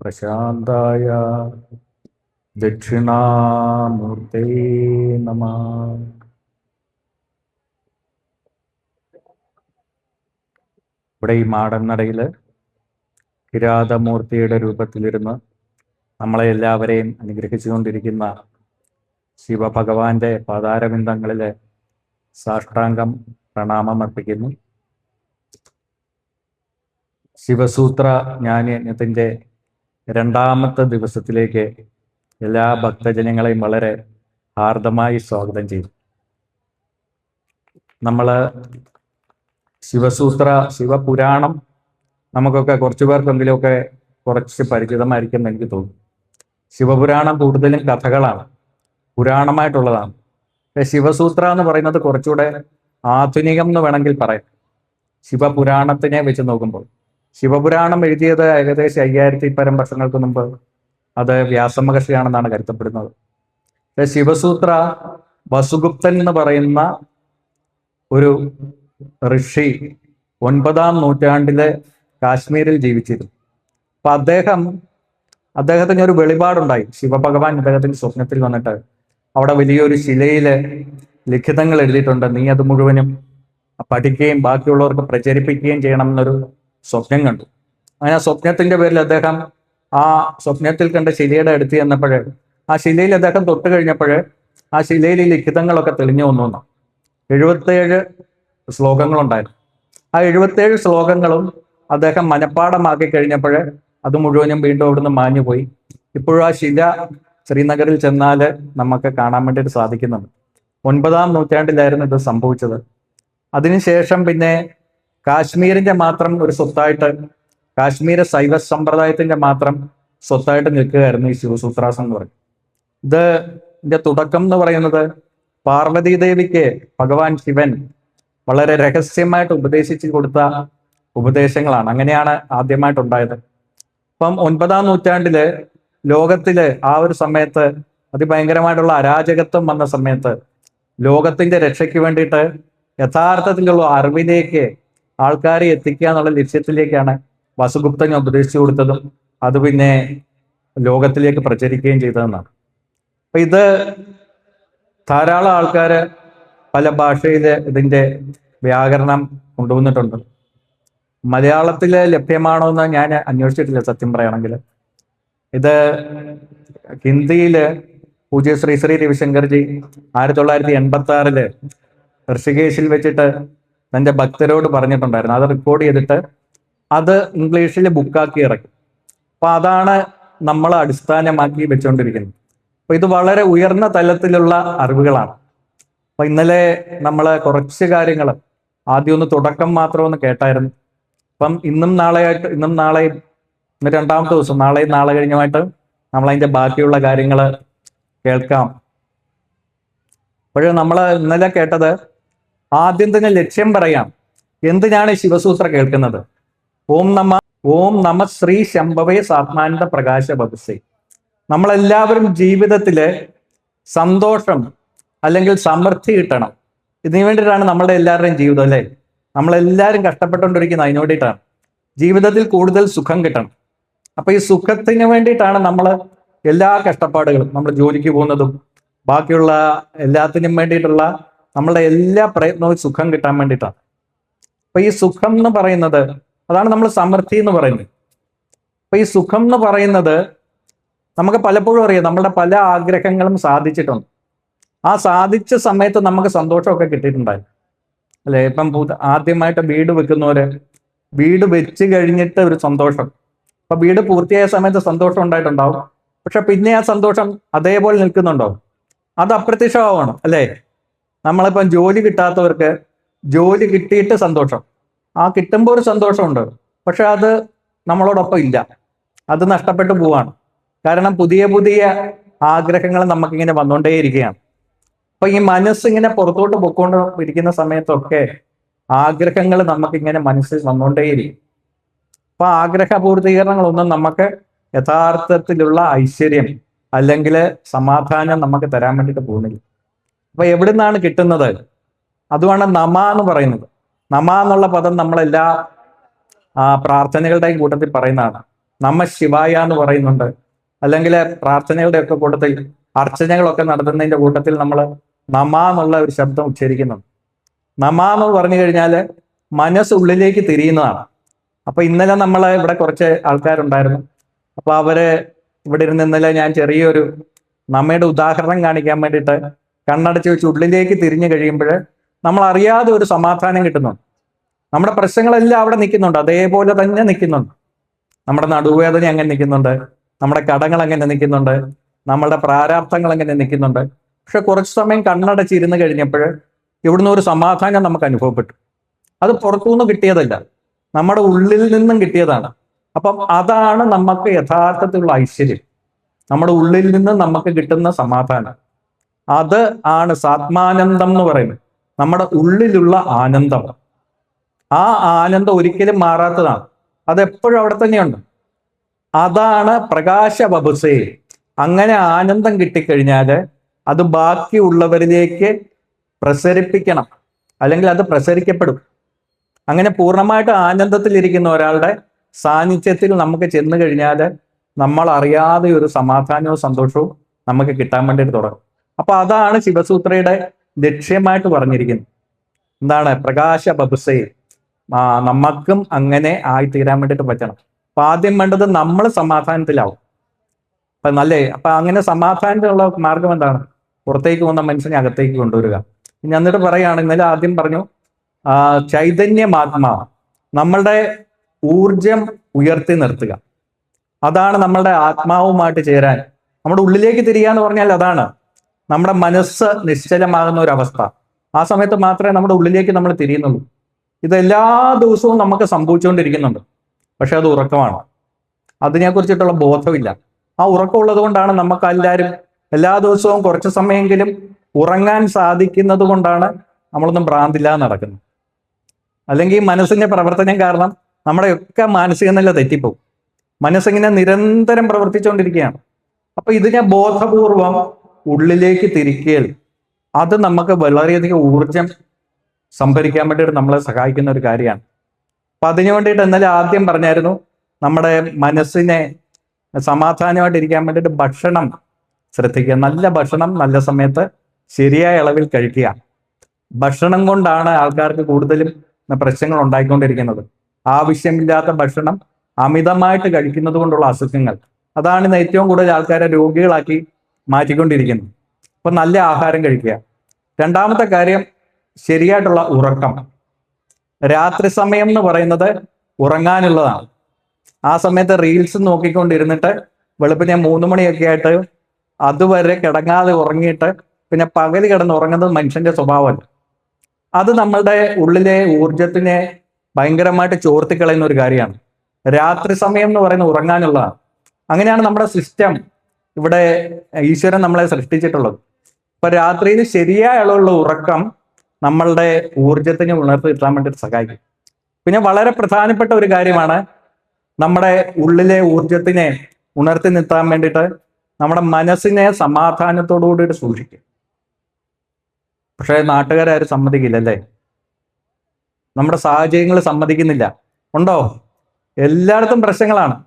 പ്രശാന്തായ ദക്ഷിണാമൂർത്തേ നമ. ഇവിടെ ഈ മാടന്നടയിൽ കിരാതമൂർത്തിയുടെ രൂപത്തിലിരുന്ന് നമ്മളെ എല്ലാവരെയും അനുഗ്രഹിച്ചുകൊണ്ടിരിക്കുന്ന ശിവഭഗവാന്റെ പാതാരബിന്ദങ്ങളിലെ സാഷ്ടാംഗം പ്രണാമം അർപ്പിക്കുന്നു ശിവസൂത്ര ജ്ഞാനയജ്ഞത്തിന്റെ രണ്ടാമത്തെ ദിവസത്തിലേക്ക് എല്ലാ ഭക്തജനങ്ങളെയും വളരെ ഹാർദമായി സ്വാഗതം ചെയ്തു. നമ്മൾ ശിവസൂത്ര ശിവപുരാണം നമുക്കൊക്കെ കുറച്ചു പേർക്കെങ്കിലുമൊക്കെ കുറച്ച് പരിചിതമായിരിക്കും എന്ന് എനിക്ക് തോന്നുന്നു. ശിവപുരാണം കൂടുതലും കഥകളാണ് പുരാണമായിട്ടുള്ളതാണ്. ശിവസൂത്ര എന്ന് പറയുന്നത് കുറച്ചുകൂടെ ആധുനികം എന്ന് വേണമെങ്കിൽ പറയാം. ശിവപുരാണത്തിനെ വെച്ച് നോക്കുമ്പോൾ ശിവപുരാണം എഴുതിയത് ഏകദേശം അയ്യായിരത്തി പരം വർഷങ്ങൾക്ക് മുമ്പ്. അത് വ്യാസമഹർഷിയാണെന്നാണ് കരുതപ്പെടുന്നത്. പക്ഷേ ശിവസൂത്ര വസുഗുപ്തൻ എന്ന് പറയുന്ന ഒരു ഋഷി ഒൻപതാം നൂറ്റാണ്ടിലെ കാശ്മീരിൽ ജീവിച്ചിരുന്നു. അപ്പൊ അദ്ദേഹം അദ്ദേഹത്തിന് ഒരു വെളിപാടുണ്ടായി. ശിവഭഗവാൻ അദ്ദേഹത്തിന്റെ സ്വപ്നത്തിൽ വന്നിട്ട് അവിടെ വലിയൊരു ശിലയിൽ ലിഖിതങ്ങൾ എഴുതിയിട്ടുണ്ട്. നീ അത് മുഴുവനും പഠിക്കുകയും ബാക്കിയുള്ളവർക്ക് പ്രചരിപ്പിക്കുകയും ചെയ്യണം എന്നൊരു സ്വപ്നം കണ്ടു. അങ്ങനെ ആ സ്വപ്നത്തിന്റെ പേരിൽ അദ്ദേഹം ആ സ്വപ്നത്തിൽ കണ്ട ശിലയുടെ അടുത്ത് ചെന്നപ്പോൾ ആ ശിലയിൽ അദ്ദേഹം തൊട്ട് കഴിഞ്ഞപ്പോൾ ആ ശിലയിൽ ലിഖിതങ്ങളൊക്കെ തെളിഞ്ഞു വന്നു എന്നാ. എഴുപത്തേഴ് ശ്ലോകങ്ങളുണ്ടായിരുന്നു. ആ എഴുപത്തേഴ് ശ്ലോകങ്ങളും അദ്ദേഹം മനഃപ്പാടമാക്കി കഴിഞ്ഞപ്പോൾ അത് മുഴുവനും വീണ്ടും അവിടുന്ന് മാഞ്ഞുപോയി ഇപ്പോഴും ആ ശില ശ്രീനഗറിൽ ചെന്നാൽ നമുക്ക് കാണാൻ വേണ്ടിയിട്ട് സാധിക്കുന്നുണ്ട്. ഒൻപതാം നൂറ്റാണ്ടിലായിരുന്നു ഇത് സംഭവിച്ചത്. അതിനുശേഷം പിന്നെ കാശ്മീരിന്റെ മാത്രം ഒരു സ്വത്തായിട്ട് കാശ്മീര ശൈവ സമ്പ്രദായത്തിന്റെ മാത്രം സ്വത്തായിട്ട് നിൽക്കുകയായിരുന്നു ഈ ശിവസൂത്രാസം എന്ന് പറയും ഇത് ഇതിന്റെ തുടക്കം എന്ന് പറയുന്നത് പാർവതി ദേവിക്ക് ഭഗവാൻ ശിവൻ വളരെ രഹസ്യമായിട്ട് ഉപദേശിച്ചു കൊടുത്ത ഉപദേശങ്ങളാണ്. അങ്ങനെയാണ് ആദ്യമായിട്ട് ഉണ്ടായത്. അപ്പം ഒൻപതാം നൂറ്റാണ്ടിൽ ലോകത്തിൽ ആ ഒരു സമയത്ത് അതിഭയങ്കരമായിട്ടുള്ള അരാജകത്വം വന്ന സമയത്ത് ലോകത്തിന്റെ രക്ഷയ്ക്ക് വേണ്ടിയിട്ട് യഥാർത്ഥത്തിലുള്ള അറിവിലേക്ക് ആൾക്കാരെ എത്തിക്കുക എന്നുള്ള ലക്ഷ്യത്തിലേക്കാണ് വസുഗുപ്തൻ ഉപദേശിച്ചു കൊടുത്തതും അത് പിന്നെ ലോകത്തിലേക്ക് പ്രചരിക്കുകയും ചെയ്തതെന്നാണ്. അപ്പൊ ഇത് ധാരാളം ആൾക്കാർ പല ഭാഷയിൽ ഇതിന്റെ വ്യാകരണം കൊണ്ടുവന്നിട്ടുണ്ട്. മലയാളത്തിൽ ലഭ്യമാണോ എന്ന് ഞാൻ അന്വേഷിച്ചിട്ടില്ല സത്യം പറയുകയാണെങ്കിൽ ഇത് ഹിന്ദിയിൽ പൂജ്യ ശ്രീ ശ്രീ രവിശങ്കർജി ആയിരത്തി തൊള്ളായിരത്തി എൺപത്തി ആറിൽ ഋഷികേശിൽ വെച്ചിട്ട് തന്റെ ഭക്തരോട് പറഞ്ഞിട്ടുണ്ടായിരുന്നു. അത് റെക്കോർഡ് ചെയ്തിട്ട് അത് ഇംഗ്ലീഷിൽ ബുക്കാക്കി ഇറക്കി. അപ്പൊ അതാണ് നമ്മൾ അടിസ്ഥാനമാക്കി വെച്ചുകൊണ്ടിരിക്കുന്നത് അപ്പൊ ഇത് വളരെ ഉയർന്ന തലത്തിലുള്ള അറിവുകളാണ്. അപ്പൊ ഇന്നലെ നമ്മൾ കുറച്ച് കാര്യങ്ങൾ ആദ്യം ഒന്ന് തുടക്കം മാത്രം ഒന്ന് കേട്ടായിരുന്നു. അപ്പം ഇന്നും നാളെയായിട്ട് ഇന്നും നാളെയും ഇന്ന് രണ്ടാമത്തെ ദിവസം നാളെയും നാളെ കഴിഞ്ഞുമായിട്ട് നമ്മൾ അതിന്റെ ബാക്കിയുള്ള കാര്യങ്ങൾ കേൾക്കാം. അപ്പോഴും നമ്മൾ ഇന്നലെ കേട്ടത് ആദ്യം തന്നെ ലക്ഷ്യം പറയാം. എന്തിനാണ് ശിവസൂത്ര കേൾക്കുന്നത്? ഓം നമ ഓം നമ ശ്രീ ശംഭവേ സാത്മാനന്ദ പ്രകാശ ബബുസേ നമ്മളെല്ലാവരും ജീവിതത്തിൽ സന്തോഷം അല്ലെങ്കിൽ സമൃദ്ധി കിട്ടണം. ഇതിനു വേണ്ടിയിട്ടാണ് നമ്മളുടെ എല്ലാവരുടെയും ജീവിതം അല്ലേ? നമ്മളെല്ലാവരും കഷ്ടപ്പെട്ടുകൊണ്ടിരിക്കുന്നത് അതിനു വേണ്ടിയിട്ടാണ് ജീവിതത്തിൽ കൂടുതൽ സുഖം കിട്ടണം. അപ്പൊ ഈ സുഖത്തിന് വേണ്ടിയിട്ടാണ് നമ്മൾ എല്ലാ കഷ്ടപ്പാടുകളും നമ്മൾ ജോലിക്ക് പോകുന്നതും ബാക്കിയുള്ള എല്ലാത്തിനും വേണ്ടിയിട്ടുള്ള നമ്മളുടെ എല്ലാ പ്രയത്നവും സുഖം കിട്ടാൻ വേണ്ടിയിട്ടാണ്. അപ്പൊ ഈ സുഖം എന്ന് പറയുന്നത് അതാണ് നമ്മൾ സമൃദ്ധി എന്ന് പറയുന്നത്. അപ്പൊ ഈ സുഖം എന്ന് പറയുന്നത് നമുക്ക് പലപ്പോഴും അറിയാം നമ്മളുടെ പല ആഗ്രഹങ്ങളും സാധിച്ചിട്ടുണ്ട്. ആ സാധിച്ച സമയത്ത് നമുക്ക് സന്തോഷമൊക്കെ കിട്ടിയിട്ടുണ്ടായി അല്ലെ? ഇപ്പം ആദ്യമായിട്ട് വീട് വെക്കുന്നവര് വീട് വെച്ച് കഴിഞ്ഞിട്ട് ഒരു സന്തോഷം. അപ്പൊ വീട് പൂർത്തിയായ സമയത്ത് സന്തോഷം ഉണ്ടായിട്ടുണ്ടാവും. പക്ഷെ പിന്നെ ആ സന്തോഷം അതേപോലെ നിൽക്കുന്നുണ്ടോ അത് അപ്രത്യക്ഷമാവണം അല്ലേ? നമ്മളിപ്പം ജോലി കിട്ടാത്തവർക്ക് ജോലി കിട്ടിയിട്ട് സന്തോഷം. ആ കിട്ടുമ്പോൾ ഒരു സന്തോഷമുണ്ട്. പക്ഷെ അത് നമ്മളോടൊപ്പം ഇല്ല. അത് നഷ്ടപ്പെട്ടു പോവാണ്. കാരണം പുതിയ പുതിയ ആഗ്രഹങ്ങൾ നമുക്കിങ്ങനെ വന്നുകൊണ്ടേയിരിക്കുകയാണ് അപ്പൊ ഈ മനസ്സ് ഇങ്ങനെ പുറത്തോട്ട് പൊക്കോണ്ട് ഇരിക്കുന്ന സമയത്തൊക്കെ ആഗ്രഹങ്ങൾ നമുക്കിങ്ങനെ മനസ്സിൽ വന്നുകൊണ്ടേയിരിക്കും അപ്പൊ ആഗ്രഹ പൂർത്തീകരണങ്ങളൊന്നും നമുക്ക് യഥാർത്ഥത്തിലുള്ള ഐശ്വര്യം അല്ലെങ്കിൽ സമാധാനം നമുക്ക് തരാൻ വേണ്ടിയിട്ട് പോകുന്നില്ല. അപ്പൊ എവിടെ നിന്നാണ് കിട്ടുന്നത്? അതുമാണ് നമ എന്ന് പറയുന്നത്. നമ എന്നുള്ള പദം നമ്മളെല്ലാ പ്രാർത്ഥനകളുടെയും കൂട്ടത്തിൽ പറയുന്നതാണ്. നമ്മ ശിവായ എന്ന് പറയുന്നുണ്ട്. അല്ലെങ്കിൽ പ്രാർത്ഥനകളുടെ ഒക്കെ കൂട്ടത്തിൽ അർച്ചനകളൊക്കെ നടത്തുന്നതിന്റെ കൂട്ടത്തിൽ നമ്മൾ നമ എന്നുള്ള ഒരു ശബ്ദം ഉച്ചരിക്കുന്നുണ്ട്. നമ എന്ന് പറഞ്ഞു കഴിഞ്ഞാൽ മനസ്സ് ഉള്ളിലേക്ക് തിരിയുന്നതാണ്. അപ്പൊ ഇന്നലെ നമ്മൾ ഇവിടെ കുറച്ച് ആൾക്കാരുണ്ടായിരുന്നു. അപ്പൊ അവർ ഇവിടെ ഇരുന്ന് ഇന്നലെ ഞാൻ ചെറിയൊരു നമ്മയുടെ ഉദാഹരണം കാണിക്കാൻ വേണ്ടിയിട്ട് കണ്ണടച്ച് വെച്ച് ഉള്ളിലേക്ക് തിരിഞ്ഞു കഴിയുമ്പോൾ നമ്മൾ അറിയാതെ ഒരു സമാധാനം കിട്ടുന്നുണ്ട് നമ്മുടെ പ്രശ്നങ്ങളെല്ലാം അവിടെ നിൽക്കുന്നുണ്ട്. അതേപോലെ തന്നെ നിൽക്കുന്നുണ്ട്. നമ്മുടെ നടുവേദന അങ്ങനെ നിൽക്കുന്നുണ്ട്. നമ്മുടെ കടങ്ങൾ അങ്ങനെ നിൽക്കുന്നുണ്ട്. നമ്മളുടെ പ്രാരാബ്ധങ്ങൾ അങ്ങനെ നിൽക്കുന്നുണ്ട്. പക്ഷെ കുറച്ച് സമയം കണ്ണടച്ചിരുന്ന് കഴിഞ്ഞപ്പോൾ ഇവിടുന്ന് ഒരു സമാധാനം നമുക്ക് അനുഭവപ്പെട്ടു. അത് പുറത്തുനിന്ന് കിട്ടിയതല്ല. നമ്മുടെ ഉള്ളിൽ നിന്നും കിട്ടിയതാണ്. അപ്പം അതാണ് നമുക്ക് യഥാർത്ഥത്തിലുള്ള ഐശ്വര്യം. നമ്മുടെ ഉള്ളിൽ നിന്ന് നമുക്ക് കിട്ടുന്ന സമാധാനം. അത് ആണ് സാത്മാനന്ദം എന്ന് പറയുന്നത്. നമ്മുടെ ഉള്ളിലുള്ള ആനന്ദം. ആ ആനന്ദം ഒരിക്കലും മാറാത്തതാണ്. അതെപ്പോഴും അവിടെ തന്നെയുണ്ട്. അതാണ് പ്രകാശ ബബുസേ അങ്ങനെ ആനന്ദം കിട്ടിക്കഴിഞ്ഞാൽ അത് ബാക്കിയുള്ളവരിലേക്ക് പ്രസരിപ്പിക്കണം. അല്ലെങ്കിൽ അത് പ്രസരിക്കപ്പെടും. അങ്ങനെ പൂർണമായിട്ട് ആനന്ദത്തിലിരിക്കുന്ന ഒരാളുടെ സാന്നിധ്യത്തിൽ നമുക്ക് ചെന്ന് കഴിഞ്ഞാൽ നമ്മൾ അറിയാതെ ഒരു സമാധാനവും സന്തോഷവും നമുക്ക് കിട്ടാൻ വേണ്ടിയിട്ട് തുടങ്ങും. അപ്പൊ അതാണ് ശിവസൂത്രയുടെ ലക്ഷ്യമായിട്ട് പറഞ്ഞിരിക്കുന്നത്. എന്താണ്? പ്രകാശ ബബുസേ. ആ നമുക്കും അങ്ങനെ ആയിത്തീരാൻ വേണ്ടിയിട്ട് പറ്റണം. അപ്പൊ ആദ്യം വേണ്ടത് നമ്മൾ സമാധാനത്തിലാവും. അപ്പൊ നല്ലേ? അപ്പൊ അങ്ങനെ സമാധാനത്തിനുള്ള മാർഗം എന്താണ്? പുറത്തേക്ക് പോകുന്ന മനുഷ്യനെ അകത്തേക്ക് കൊണ്ടുവരിക. ഞാൻ എന്നിട്ട് ഇന്നലെ ആദ്യം പറഞ്ഞു ആ ചൈതന്യമാത്മാ നമ്മളുടെ ഊർജം ഉയർത്തി നിർത്തുക. അതാണ് നമ്മളുടെ ആത്മാവുമായിട്ട് ചേരാൻ. നമ്മുടെ ഉള്ളിലേക്ക് തിരിയുക എന്ന് പറഞ്ഞാൽ അതാണ്. നമ്മുടെ മനസ്സ് നിശ്ചലമാകുന്ന ഒരു അവസ്ഥ ആ സമയത്ത് മാത്രമേ നമ്മുടെ ഉള്ളിലേക്ക് നമ്മൾ തിരിയുന്നുള്ളൂ. ഇത് എല്ലാ ദിവസവും നമുക്ക് സംഭവിച്ചുകൊണ്ടിരിക്കുന്നുണ്ട്. പക്ഷെ അത് ഉറക്കമാണ്. അതിനെക്കുറിച്ചിട്ടുള്ള ബോധമില്ല. ആ ഉറക്കമുള്ളത് കൊണ്ടാണ് നമുക്ക് എല്ലാവരും എല്ലാ ദിവസവും കുറച്ച് സമയമെങ്കിലും ഉറങ്ങാൻ സാധിക്കുന്നത് കൊണ്ടാണ് നമ്മളൊന്നും ഭ്രാന്തില്ലാതെ നടക്കുന്നത്. അല്ലെങ്കിൽ മനസ്സിന്റെ പ്രവർത്തനം കാരണം നമ്മുടെയൊക്കെ മാനസിക നില തെറ്റിപ്പോവും മനസ്സിങ്ങനെ നിരന്തരം പ്രവർത്തിച്ചുകൊണ്ടിരിക്കുകയാണ്. അപ്പൊ ഇതിനെ ബോധപൂർവം ഉള്ളിലേക്ക് തിരിക്കുകയിൽ അത് നമുക്ക് വളരെയധികം ഊർജം സംഭരിക്കാൻ വേണ്ടിയിട്ട് നമ്മളെ സഹായിക്കുന്ന ഒരു കാര്യമാണ്. അപ്പൊ അതിനു വേണ്ടിയിട്ട് ഇന്നലെ ആദ്യം പറഞ്ഞായിരുന്നു നമ്മുടെ മനസ്സിനെ സമാധാനമായിട്ടിരിക്കാൻ വേണ്ടിയിട്ട് ഭക്ഷണം ശ്രദ്ധിക്കുക. നല്ല ഭക്ഷണം നല്ല സമയത്ത് ശരിയായ അളവിൽ കഴിക്കുക. ഭക്ഷണം കൊണ്ടാണ് ആൾക്കാർക്ക് കൂടുതലും പ്രശ്നങ്ങൾ ഉണ്ടായിക്കൊണ്ടിരിക്കുന്നത്. ആവശ്യമില്ലാത്ത ഭക്ഷണം അമിതമായിട്ട് കഴിക്കുന്നത് കൊണ്ടുള്ള അസുഖങ്ങൾ. അതാണ് ഇന്ന് ഏറ്റവും കൂടുതൽ ആൾക്കാരെ രോഗികളാക്കി മാറ്റിക്കൊണ്ടിരിക്കുന്നത് അപ്പൊ നല്ല ആഹാരം കഴിക്കുക. രണ്ടാമത്തെ കാര്യം ശരിയായിട്ടുള്ള ഉറക്കം. രാത്രി സമയം എന്ന് പറയുന്നത് ഉറങ്ങാനുള്ളതാണ്. ആ സമയത്ത് റീൽസ് നോക്കിക്കൊണ്ടിരുന്നിട്ട് വെളുപ്പിനെ മൂന്ന് മണിയൊക്കെ ആയിട്ട് അതുവരെ കിടങ്ങാതെ ഉറങ്ങിയിട്ട് പിന്നെ പകൽ കിടന്ന് ഉറങ്ങുന്നത് മനുഷ്യന്റെ സ്വഭാവമല്ല. അത് നമ്മളുടെ ഉള്ളിലെ ഊർജത്തിനെ ഭയങ്കരമായിട്ട് ചോർത്തിക്കളയുന്ന ഒരു കാര്യമാണ്. രാത്രി സമയം എന്ന് പറയുന്നത് ഉറങ്ങാനുള്ളതാണ്. അങ്ങനെയാണ് നമ്മുടെ സിസ്റ്റം ഇവിടെ ഈശ്വരൻ നമ്മളെ സൃഷ്ടിച്ചിട്ടുള്ളത്. അപ്പൊ രാത്രിയിൽ ശരിയായ അളവുള്ള ഉറക്കം നമ്മളുടെ ഊർജത്തിനെ ഉണർത്തി കിട്ടാൻ വേണ്ടിയിട്ട് സഹായിക്കും. പിന്നെ വളരെ പ്രധാനപ്പെട്ട ഒരു കാര്യമാണ് നമ്മുടെ ഉള്ളിലെ ഊർജത്തിനെ ഉണർത്തി നിർത്താൻ വേണ്ടിയിട്ട് നമ്മുടെ മനസ്സിനെ സമാധാനത്തോടു കൂടിയിട്ട് സൂക്ഷിക്കും. പക്ഷേ നാട്ടുകാരും സമ്മതിക്കില്ല അല്ലേ? നമ്മുടെ സാഹചര്യങ്ങൾ സമ്മതിക്കുന്നില്ല. ഉണ്ടോ? എല്ലായിടത്തും പ്രശ്നങ്ങളാണ്.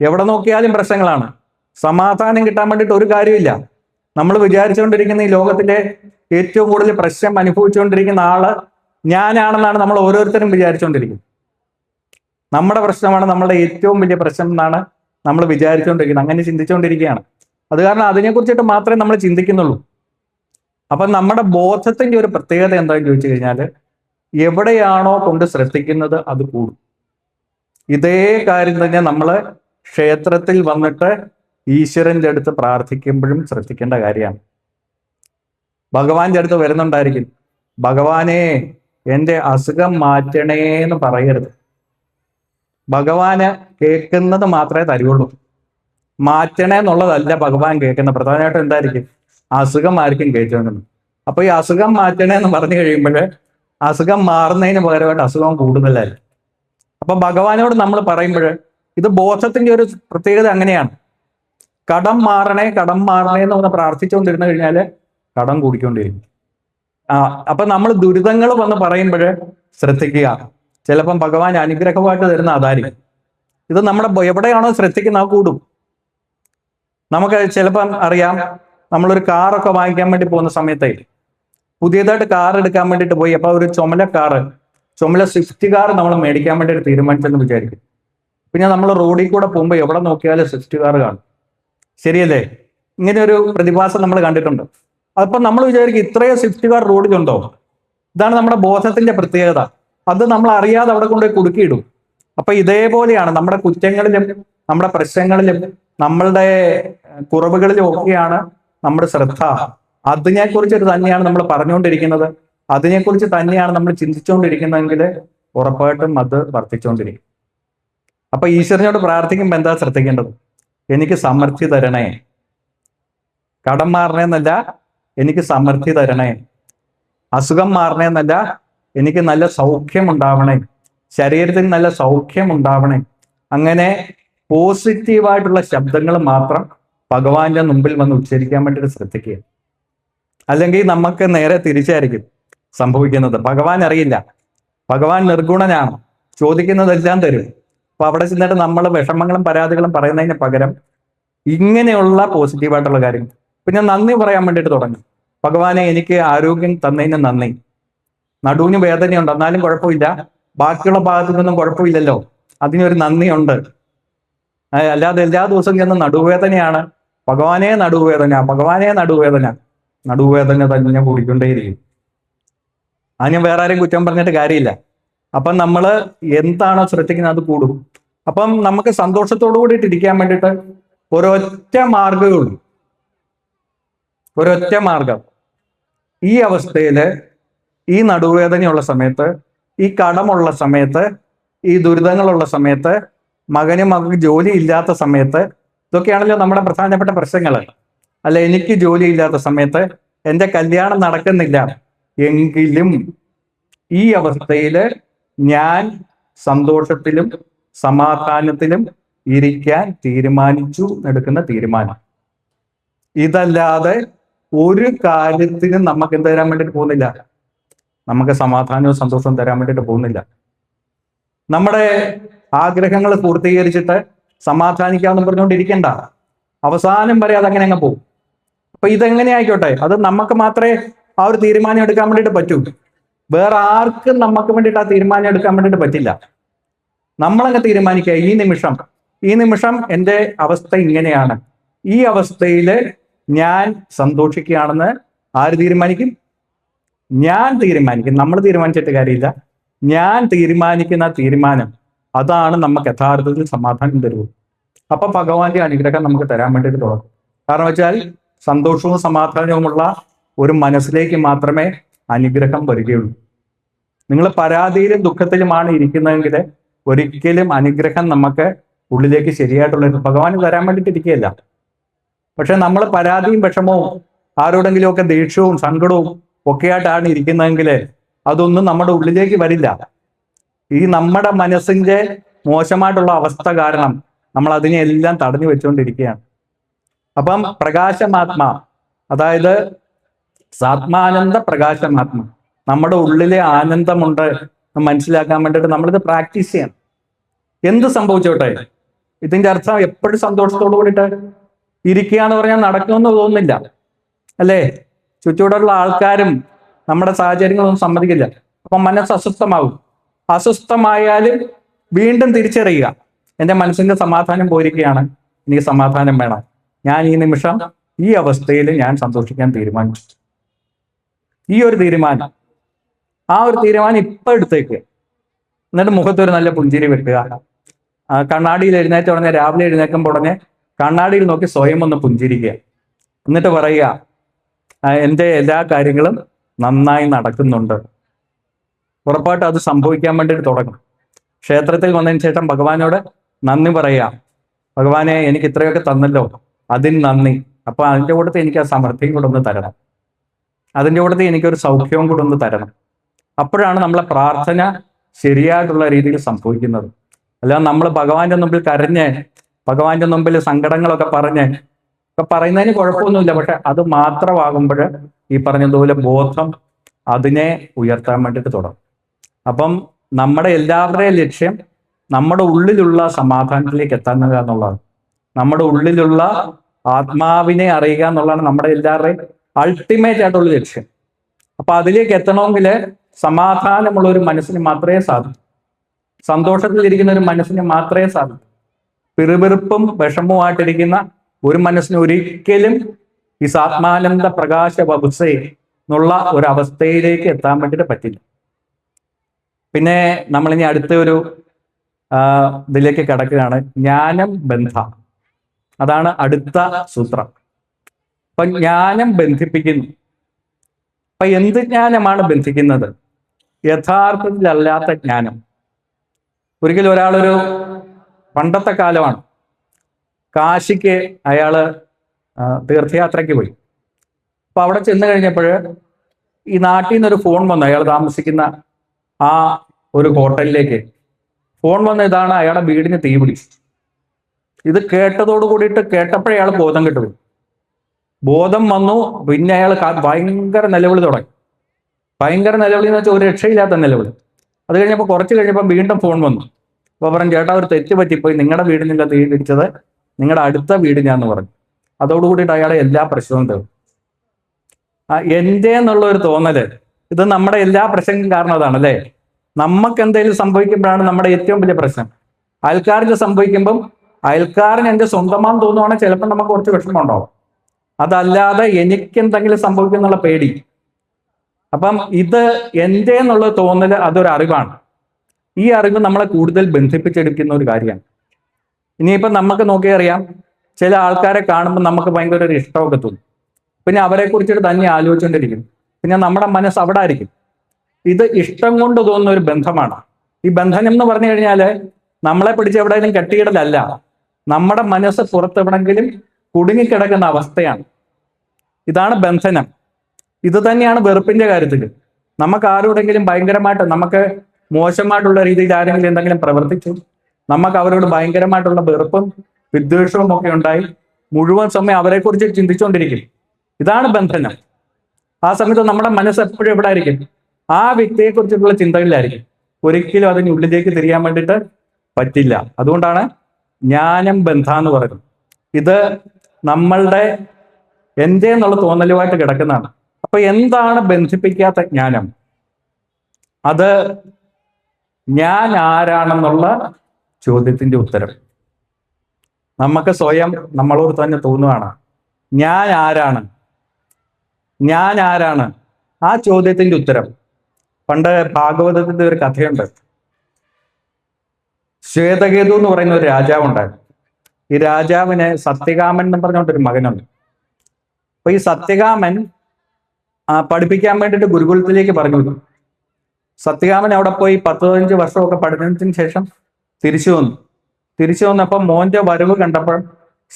എവിടെ നോക്കിയാലും പ്രശ്നങ്ങളാണ്. സമാധാനം കിട്ടാൻ വേണ്ടിയിട്ട് ഒരു കാര്യമില്ല നമ്മൾ വിചാരിച്ചുകൊണ്ടിരിക്കുന്ന ഈ ലോകത്തിലെ ഏറ്റവും കൂടുതൽ പ്രശ്നം അനുഭവിച്ചുകൊണ്ടിരിക്കുന്ന ആൾ ഞാനാണെന്നാണ് നമ്മൾ ഓരോരുത്തരും വിചാരിച്ചുകൊണ്ടിരിക്കുന്നത്. നമ്മുടെ പ്രശ്നമാണ് നമ്മളുടെ ഏറ്റവും വലിയ പ്രശ്നം എന്നാണ് നമ്മൾ വിചാരിച്ചുകൊണ്ടിരിക്കുന്നത്. അങ്ങനെ ചിന്തിച്ചുകൊണ്ടിരിക്കുകയാണ്. അത് കാരണം അതിനെക്കുറിച്ചിട്ട് മാത്രമേ നമ്മൾ ചിന്തിക്കുന്നുള്ളൂ. അപ്പൊ നമ്മുടെ ബോധത്തിന്റെ ഒരു പ്രത്യേകത എന്താണെന്ന് ചോദിച്ചു കഴിഞ്ഞാൽ എവിടെയാണോ കൊണ്ട് ശ്രദ്ധിക്കുന്നത് അത് കൂടും. ഇതേ കാര്യം തന്നെ നമ്മൾ ക്ഷേത്രത്തിൽ വന്നിട്ട് ഈശ്വരന്റെ അടുത്ത് പ്രാർത്ഥിക്കുമ്പോഴും ശ്രദ്ധിക്കേണ്ട കാര്യമാണ്. ഭഗവാന്റെ അടുത്ത് വരുന്നുണ്ടായിരിക്കും. ഭഗവാനെ എന്റെ അസുഖം മാറ്റണേ എന്ന് പറയരുത്. ഭഗവാന് കേൾക്കുന്നത് മാത്രമേ തരുള്ളൂ. മാറ്റണേ എന്നുള്ളതല്ല ഭഗവാൻ കേൾക്കുന്ന പ്രധാനമായിട്ടും എന്തായിരിക്കും? അസുഖം ആയിരിക്കും കേൾക്കുന്നത്. അപ്പൊ ഈ അസുഖം മാറ്റണേ എന്ന് പറഞ്ഞു കഴിയുമ്പോൾ അസുഖം മാറുന്നതിന് പകരമായിട്ട് അസുഖം കൂടുതലായി അപ്പൊ ഭഗവാനോട് നമ്മൾ പറയുമ്പോൾ ഇത് ബോധത്തിന്റെ ഒരു പ്രത്യേകത അങ്ങനെയാണ്. കടം മാറണേ കടം മാറണേ എന്ന് പറഞ്ഞ് പ്രാർത്ഥിച്ചുകൊണ്ടിരുന്നു കഴിഞ്ഞാൽ കടം കൂടിക്കൊണ്ടിരിക്കും. ആ അപ്പൊ നമ്മൾ ദുരിതങ്ങൾ വന്ന് പറയുമ്പോൾ ശ്രദ്ധിക്കുക. ചിലപ്പം ഭഗവാൻ അനുഗ്രഹമായിട്ട് തരുന്ന അതായിരിക്കും. ഇത് നമ്മുടെ എവിടെയാണോ ശ്രദ്ധിക്കുന്ന ആ കൂടും. നമുക്ക് ചിലപ്പം അറിയാം നമ്മളൊരു കാറൊക്കെ വാങ്ങിക്കാൻ വേണ്ടി പോകുന്ന സമയത്തെ പുതിയതായിട്ട് കാർ എടുക്കാൻ വേണ്ടിയിട്ട് പോയി. അപ്പൊ ഒരു ചുമല കാറ് ചുമല സ്വിഫ്റ്റ് കാർ നമ്മൾ മേടിക്കാൻ വേണ്ടിയിട്ട് തീരുമാനിച്ചെന്ന് വിചാരിക്കും. പിന്നെ നമ്മൾ റോഡിൽ കൂടെ പോകുമ്പോൾ എവിടെ നോക്കിയാലും സ്വിഫ്റ്റ് കാർ കാണും. ശരിയല്ലേ? ഇങ്ങനെ ഒരു പ്രതിഭാസം നമ്മൾ കണ്ടിട്ടുണ്ട്. അപ്പൊ നമ്മൾ വിചാരിക്കും ഇത്രയും സ്വിഫ്റ്റ് കാർ റോഡിലുണ്ടോ? ഇതാണ് നമ്മുടെ ബോധത്തിന്റെ പ്രത്യേകത. അത് നമ്മൾ അറിയാതെ അവിടെ കൊണ്ടുപോയി കുടുക്കിയിടും. അപ്പൊ ഇതേപോലെയാണ് നമ്മുടെ കുറ്റങ്ങളിലും നമ്മുടെ പ്രശ്നങ്ങളിലും നമ്മളുടെ കുറവുകളിലും ഒക്കെയാണ് നമ്മുടെ ശ്രദ്ധ. അതിനെക്കുറിച്ച് ഒരു തന്നെയാണ് നമ്മൾ പറഞ്ഞുകൊണ്ടിരിക്കുന്നത്. അതിനെക്കുറിച്ച് തന്നെയാണ് നമ്മൾ ചിന്തിച്ചുകൊണ്ടിരിക്കുന്നതെങ്കിൽ ഉറപ്പായിട്ടും അത് വർദ്ധിച്ചുകൊണ്ടിരിക്കും. അപ്പൊ ഈശ്വരനോട് പ്രാർത്ഥിക്കുമ്പോൾ എന്താ ശ്രദ്ധിക്കേണ്ടത്? എനിക്ക് സമൃദ്ധി തരണേ. കടം മാറണേന്നല്ല എനിക്ക് സമൃദ്ധി തരണേ. അസുഖം മാറണേന്നല്ല എനിക്ക് നല്ല സൗഖ്യം ഉണ്ടാവണേ. ശരീരത്തിന് നല്ല സൗഖ്യം ഉണ്ടാവണേ. അങ്ങനെ പോസിറ്റീവായിട്ടുള്ള ശബ്ദങ്ങൾ മാത്രം ഭഗവാന്റെ മുമ്പിൽ വന്ന് ഉച്ചരിക്കാൻ വേണ്ടിയിട്ട് ശ്രദ്ധിക്കുക. അല്ലെങ്കിൽ നമുക്ക് നേരെ തിരിച്ചായിരിക്കും സംഭവിക്കുന്നത്. ഭഗവാൻ അറിയില്ല. ഭഗവാൻ നിർഗുണനാണ്. ചോദിക്കുന്നതെല്ലാം തരും. അപ്പൊ അവിടെ ചെന്നിട്ട് നമ്മൾ വിഷമങ്ങളും പരാതികളും പറയുന്നതിന് പകരം ഇങ്ങനെയുള്ള പോസിറ്റീവായിട്ടുള്ള കാര്യങ്ങൾ ഇപ്പൊ ഞാൻ നന്ദി പറയാൻ വേണ്ടിയിട്ട് തുടങ്ങി. ഭഗവാനെ എനിക്ക് ആരോഗ്യം തന്നതിന് നന്ദി. നടുവിന് വേദനയുണ്ട്. എന്നാലും കുഴപ്പമില്ല. ബാക്കിയുള്ള ഭാഗത്തു നിന്നും കുഴപ്പമില്ലല്ലോ. അതിനൊരു നന്ദിയുണ്ട്. അല്ലാതെ എല്ലാ ദിവസവും ചെന്ന് നടുവേദനയാണ്. ഭഗവാനെ നടുവേദന ഭഗവാനെ നടുവേദന. നടുവേദന തന്നെ കൂടിക്കൊണ്ടേയിരിക്കും. ഞാൻ വേറെ ആരെയും കുറ്റം പറഞ്ഞിട്ട് കാര്യമില്ല. അപ്പം നമ്മൾ എന്താണോ ശ്രദ്ധിക്കുന്നത് അത് കൂടും. അപ്പം നമുക്ക് സന്തോഷത്തോടു കൂടിയിട്ട് ഇരിക്കാൻ വേണ്ടിയിട്ട് ഒരൊറ്റ മാർഗമേ ഉള്ളൂ. ഒരൊറ്റ മാർഗം ഈ അവസ്ഥയിൽ ഈ നടുവേദനയുള്ള സമയത്ത് ഈ കടമുള്ള സമയത്ത് ഈ ദുരിതങ്ങളുള്ള സമയത്ത് മകന് മകൾക്ക് ജോലി ഇല്ലാത്ത സമയത്ത് ഇതൊക്കെയാണല്ലോ നമ്മുടെ പ്രധാനപ്പെട്ട പ്രശ്നങ്ങൾ അല്ല എനിക്ക് ജോലി ഇല്ലാത്ത സമയത്ത് എന്റെ കല്യാണം നടക്കുന്നില്ല. എങ്കിലും ഈ അവസ്ഥയിൽ ഞാൻ സന്തോഷത്തിലും സമാധാനത്തിലും ഇരിക്കാൻ തീരുമാനിച്ചു എടുക്കുന്ന തീരുമാനം. ഇതല്ലാതെ ഒരു കാര്യത്തിനും നമുക്ക് എന്ത് തരാൻ വേണ്ടിയിട്ട് പോകുന്നില്ല. നമുക്ക് സമാധാനവും സന്തോഷവും തരാൻ വേണ്ടിയിട്ട് പോകുന്നില്ല. നമ്മുടെ ആഗ്രഹങ്ങൾ പൂർത്തീകരിച്ചിട്ട് സമാധാനിക്കാമെന്ന് പറഞ്ഞുകൊണ്ടിരിക്കണ്ട. അവസാനം വരെ അതങ്ങനെ അങ്ങ് പോകും. അപ്പൊ ഇതെങ്ങനെ ആയിക്കോട്ടെ? അത് നമുക്ക് മാത്രമേ ആ ഒരു തീരുമാനം എടുക്കാൻ വേണ്ടിയിട്ട് പറ്റൂ. വേറെ ആർക്കും നമുക്ക് വേണ്ടിയിട്ട് ആ തീരുമാനം എടുക്കാൻ വേണ്ടിയിട്ട് പറ്റില്ല. നമ്മളങ്ങ് തീരുമാനിക്കുക. ഈ നിമിഷം ഈ നിമിഷം എന്റെ അവസ്ഥ ഇങ്ങനെയാണ്. ഈ അവസ്ഥയിൽ ഞാൻ സന്തോഷിക്കുകയാണെന്ന് ആര് തീരുമാനിക്കും? ഞാൻ തീരുമാനിക്കും. നമ്മൾ തീരുമാനിച്ചിട്ട് കാര്യമില്ല. ഞാൻ തീരുമാനിക്കുന്ന തീരുമാനം അതാണ് നമുക്ക് യഥാർത്ഥത്തിൽ സമാധാനം തരുന്നത് അപ്പൊ ഭഗവാന്റെ അനുഗ്രഹം നമുക്ക് തരാൻ വേണ്ടിയിട്ട് തുടങ്ങും. കാരണം വെച്ചാൽ സന്തോഷവും സമാധാനവുമുള്ള ഒരു മനസ്സിലേക്ക് മാത്രമേ അനുഗ്രഹം വരികയുള്ളൂ. നിങ്ങൾ പരാതിയിലും ദുഃഖത്തിലുമാണ് ഇരിക്കുന്നതെങ്കിൽ ഒരിക്കലും അനുഗ്രഹം നമുക്ക് ഉള്ളിലേക്ക് ശരിയായിട്ടുള്ള ഭഗവാൻ തരാൻ വേണ്ടിയിട്ട് ഇരിക്കുകയല്ല. പക്ഷെ നമ്മൾ പരാതിയും വിഷമവും ആരോടെങ്കിലും ഒക്കെ ദേഷ്യവും സങ്കടവും ഒക്കെയായിട്ടാണ് ഇരിക്കുന്നതെങ്കിൽ അതൊന്നും നമ്മുടെ ഉള്ളിലേക്ക് വരില്ല. ഈ നമ്മുടെ മനസ്സിന്റെ മോശമായിട്ടുള്ള അവസ്ഥ കാരണം നമ്മൾ അതിനെ എല്ലാം തടഞ്ഞു വെച്ചുകൊണ്ടിരിക്കുകയാണ് അപ്പം പ്രകാശമാത്മാ അതായത് സാത്മാനന്ദ പ്രകാശമാത്മ. നമ്മുടെ ഉള്ളിലെ ആനന്ദമുണ്ട് മനസ്സിലാക്കാൻ വേണ്ടിയിട്ട് നമ്മളിത് പ്രാക്ടീസ് ചെയ്യണം. എന്ത് സംഭവിച്ചോട്ടെ? ഇതിന്റെ അർത്ഥം എപ്പോഴും സന്തോഷത്തോടു കൂടിയിട്ട് ഇരിക്കുക എന്ന് പറഞ്ഞാൽ നടക്കുമെന്ന് തോന്നുന്നില്ല. അല്ലേ? ചുറ്റൂടുള്ള ആൾക്കാരും നമ്മുടെ സാഹചര്യങ്ങളൊന്നും സമ്മതിക്കില്ല. അപ്പൊ മനസ്സ് അസ്വസ്ഥമാകും. അസ്വസ്ഥമായാലും വീണ്ടും തിരിച്ചറിയുക. എന്റെ മനസ്സിന്റെ സമാധാനം പോയിരിക്കുകയാണ്. എനിക്ക് സമാധാനം വേണം. ഞാൻ ഈ നിമിഷം ഈ അവസ്ഥയിൽ ഞാൻ സന്തോഷിക്കാൻ തീരുമാനിച്ചു. ഈ ഒരു തീരുമാനം. ആ ഒരു തീരുമാനം ഇപ്പൊ എടുത്തേക്ക്. എന്നിട്ട് മുഖത്തൊരു നല്ല പുഞ്ചിരി വെട്ടുക. കണ്ണാടിയിൽ എഴുന്നേറ്റ ഉടനെ രാവിലെ എഴുന്നേക്കുമ്പോൾ ഉടനെ കണ്ണാടിയിൽ നോക്കി സ്വയം ഒന്ന് പുഞ്ചിരിക്കുക. എന്നിട്ട് പറയുക "ആ, എന്റെ എല്ലാ കാര്യങ്ങളും നന്നായി നടക്കുന്നുണ്ട്. ഉറപ്പായിട്ട് അത് സംഭവിക്കാൻ വേണ്ടിയിട്ട് തുടങ്ങും. ക്ഷേത്രത്തിൽ വന്നതിന് ശേഷം ഭഗവാനോട് നന്ദി പറയുക. ഭഗവാനെ എനിക്ക് ഇത്രയൊക്കെ തന്നല്ലോ. അതിന് നന്ദി. അപ്പൊ അതിന്റെ കൂട്ടത്തിൽ എനിക്ക് ആ സമൃദ്ധിയും കൂടെ ഒന്ന് തരണം. അതിന്റെ കൂടെ എനിക്കൊരു സൗഖ്യവും കൂടെ ഒന്ന് തരണം. അപ്പോഴാണ് നമ്മളെ പ്രാർത്ഥന ശരിയായിട്ടുള്ള രീതിയിൽ സംഭവിക്കുന്നത്. അല്ലാതെ നമ്മൾ ഭഗവാന്റെ മുമ്പിൽ കരഞ്ഞ് ഭഗവാന്റെ മുമ്പിൽ സങ്കടങ്ങളൊക്കെ പറഞ്ഞ് ഒക്കെ പറയുന്നതിന് കുഴപ്പമൊന്നുമില്ല. പക്ഷെ അത് മാത്രമാകുമ്പോൾ ഈ പറഞ്ഞതുപോലെ ബോധം അതിനെ ഉയർത്താൻ വേണ്ടിയിട്ട് തുടങ്ങും. അപ്പം നമ്മുടെ എല്ലാവരുടെയും ലക്ഷ്യം നമ്മുടെ ഉള്ളിലുള്ള സമാധാനത്തിലേക്ക് എത്തുക എന്നുള്ളതാണ്. നമ്മുടെ ഉള്ളിലുള്ള ആത്മാവിനെ അറിയുക എന്നുള്ളതാണ് നമ്മുടെ എല്ലാവരുടെയും അൾട്ടിമേറ്റ് ആയിട്ടുള്ള ലക്ഷ്യം. അപ്പൊ അതിലേക്ക് എത്തണമെങ്കിൽ സമാധാനമുള്ള ഒരു മനസ്സിന് മാത്രമേ സാധിക്കൂ. സന്തോഷത്തിലിരിക്കുന്ന ഒരു മനസ്സിന് മാത്രമേ സാധിക്കൂ. പിറുപിറുപ്പും വിഷമവുമായിട്ടിരിക്കുന്ന ഒരു മനസ്സിന് ഒരിക്കലും ഈ സാത്മാനന്ദ പ്രകാശ വബുസേ എന്നുള്ള ഒരു അവസ്ഥയിലേക്ക് എത്താൻ വേണ്ടിയിട്ട് പറ്റില്ല. പിന്നെ നമ്മളിനി അടുത്ത ഒരു ഇതിലേക്ക് കിടക്കുകയാണ്. ജ്ഞാനം ബന്ധ. അതാണ് അടുത്ത സൂത്രം. അപ്പൊ ജ്ഞാനം ബന്ധിപ്പിക്കുന്നു. അപ്പൊ എന്ത് ജ്ഞാനമാണ് ബന്ധിക്കുന്നത്? യഥാർത്ഥത്തിലല്ലാത്ത ജ്ഞാനം. ഒരിക്കലും ഒരാളൊരു പണ്ടത്തെ കാലമാണ്. കാശിക്ക് അയാൾ തീർത്ഥയാത്രയ്ക്ക് പോയി. അപ്പൊ അവിടെ ചെന്ന് കഴിഞ്ഞപ്പോൾ ഈ നാട്ടിൽ നിന്നൊരു ഫോൺ വന്നു. അയാൾ താമസിക്കുന്ന ആ ഒരു ഹോട്ടലിലേക്ക്. ഫോൺ വന്ന ഇതാണ് അയാളുടെ വീടിന് തീ പിടിച്ചു ഇത് കേട്ടതോട് കൂടിയിട്ട് കേട്ടപ്പോഴേ അയാൾ ബോധം കിട്ടുപോയി. ബോധം വന്നു പിന്നെ അയാൾ ഭയങ്കര നിലവിളി തുടങ്ങി. ഭയങ്കര നിലവിളി എന്ന് വെച്ചാൽ ഒരു രക്ഷയില്ലാത്ത നിലവിളി. അത് കഴിഞ്ഞപ്പോൾ കുറച്ച് കഴിഞ്ഞപ്പോൾ വീണ്ടും ഫോൺ വന്നു. അപ്പോൾ പറഞ്ഞു ചേട്ടാ ഒരു തെറ്റ് പറ്റിപ്പോയി. നിങ്ങളുടെ വീടിനില്ല തീ പിടിച്ചത് നിങ്ങളുടെ അടുത്ത വീട് ഞാൻ പറഞ്ഞു. അതോടുകൂടിയിട്ട് അയാളെ എല്ലാ പ്രശ്നവും തീർന്നു. ആ എന്റെ എന്നുള്ള ഒരു തോന്നൽ. ഇത് നമ്മുടെ എല്ലാ പ്രശ്നങ്ങളും കാരണം അതാണ് അല്ലേ നമുക്ക് എന്തെങ്കിലും സംഭവിക്കുമ്പോഴാണ് നമ്മുടെ ഏറ്റവും വലിയ പ്രശ്നം. അയൽക്കാർക്ക് സംഭവിക്കുമ്പം അയൽക്കാരൻ എന്റെ സ്വന്തമാണെന്ന് തോന്നുവാണെങ്കിൽ ചിലപ്പോൾ നമുക്ക് കുറച്ച് വിഷമം ഉണ്ടാവും. അതല്ലാതെ എനിക്ക് എന്തെങ്കിലും സംഭവിക്കുന്നുള്ള പേടി. അപ്പം ഇത് എന്റെ എന്നുള്ള തോന്നൽ അതൊരു അറിവാണ്. ഈ അറിവ് നമ്മളെ കൂടുതൽ ബന്ധിപ്പിച്ചെടുക്കുന്ന ഒരു കാര്യമാണ്. ഇനിയിപ്പം നമുക്ക് നോക്കിയറിയാം ചില ആൾക്കാരെ കാണുമ്പോൾ നമുക്ക് ഭയങ്കര ഒരു ഇഷ്ടമൊക്കെ തോന്നും. പിന്നെ അവരെ കുറിച്ചിട്ട് തന്നെ ആലോചിച്ചുകൊണ്ടിരിക്കും പിന്നെ നമ്മുടെ മനസ്സ് അവിടെ ആയിരിക്കും. ഇത് ഇഷ്ടം കൊണ്ട് തോന്നുന്ന ഒരു ബന്ധമാണ്. ഈ ബന്ധനം എന്ന് പറഞ്ഞു കഴിഞ്ഞാൽ നമ്മളെ പിടിച്ച് എവിടെയെങ്കിലും കെട്ടിയിടലല്ല. നമ്മുടെ മനസ്സ് പുറത്തെവിടെങ്കിലും കുടുങ്ങിക്കിടക്കുന്ന അവസ്ഥയാണ്. ഇതാണ് ബന്ധനം. ഇത് തന്നെയാണ് വെറുപ്പിന്റെ കാര്യത്തിൽ. നമുക്ക് ആരോടെങ്കിലും ഭയങ്കരമായിട്ട് നമുക്ക് മോശമായിട്ടുള്ള രീതിയിൽ ആരെങ്കിലും എന്തെങ്കിലും പ്രവർത്തിച്ചു നമുക്ക് അവരോട് ഭയങ്കരമായിട്ടുള്ള വെറുപ്പും വിദ്വേഷവും ഒക്കെ ഉണ്ടായി മുഴുവൻ സമയം അവരെക്കുറിച്ച് ചിന്തിച്ചുകൊണ്ടിരിക്കും. ഇതാണ് ബന്ധനം. ആ സമയത്ത് നമ്മുടെ മനസ്സ് എപ്പോഴും എവിടെ ആയിരിക്കും? ആ വ്യക്തിയെ കുറിച്ചിട്ടുള്ള ചിന്തകളിലായിരിക്കും. ഒരിക്കലും അതിന് ഉള്ളിലേക്ക് തിരിയാൻ വേണ്ടിയിട്ട് പറ്റില്ല. അതുകൊണ്ടാണ് ജ്ഞാനം ബന്ധ എന്ന് പറയുന്നത്. ഇത് നമ്മളുടെ എന്തേ എന്നുള്ള തോന്നലുമായിട്ട് കിടക്കുന്നതാണ്. അപ്പൊ എന്താണ് ബന്ധിപ്പിക്കാത്ത ജ്ഞാനം? അത് ഞാൻ ആരാണെന്നുള്ള ചോദ്യത്തിന്റെ ഉത്തരം. നമുക്ക് സ്വയം നമ്മളോട് തന്നെ തോന്നുകയാണ് ഞാൻ ആരാണ്? ഞാൻ ആരാണ്? ആ ചോദ്യത്തിന്റെ ഉത്തരം. പണ്ട് ഭാഗവതത്തിന്റെ ഒരു കഥയുണ്ട്. ശ്വേതകേതു എന്ന് പറയുന്ന ഒരു രാജാവുണ്ടായിരുന്നു. ഈ രാജാവിന് സത്യകാമൻ എന്ന് പറഞ്ഞുകൊണ്ടൊരു മകനുണ്ട്. അപ്പൊ ഈ സത്യകാമൻ പഠിപ്പിക്കാൻ വേണ്ടിയിട്ട് ഗുരുകുലത്തിലേക്ക് പറഞ്ഞു. വിട്ടു സത്യകാമൻ അവിടെ പോയി പത്ത് പതിനഞ്ച് വർഷമൊക്കെ പഠനത്തിന് ശേഷം തിരിച്ചു വന്നു. തിരിച്ചു വന്നപ്പോൾ മോന്റെ വരവ് കണ്ടപ്പോൾ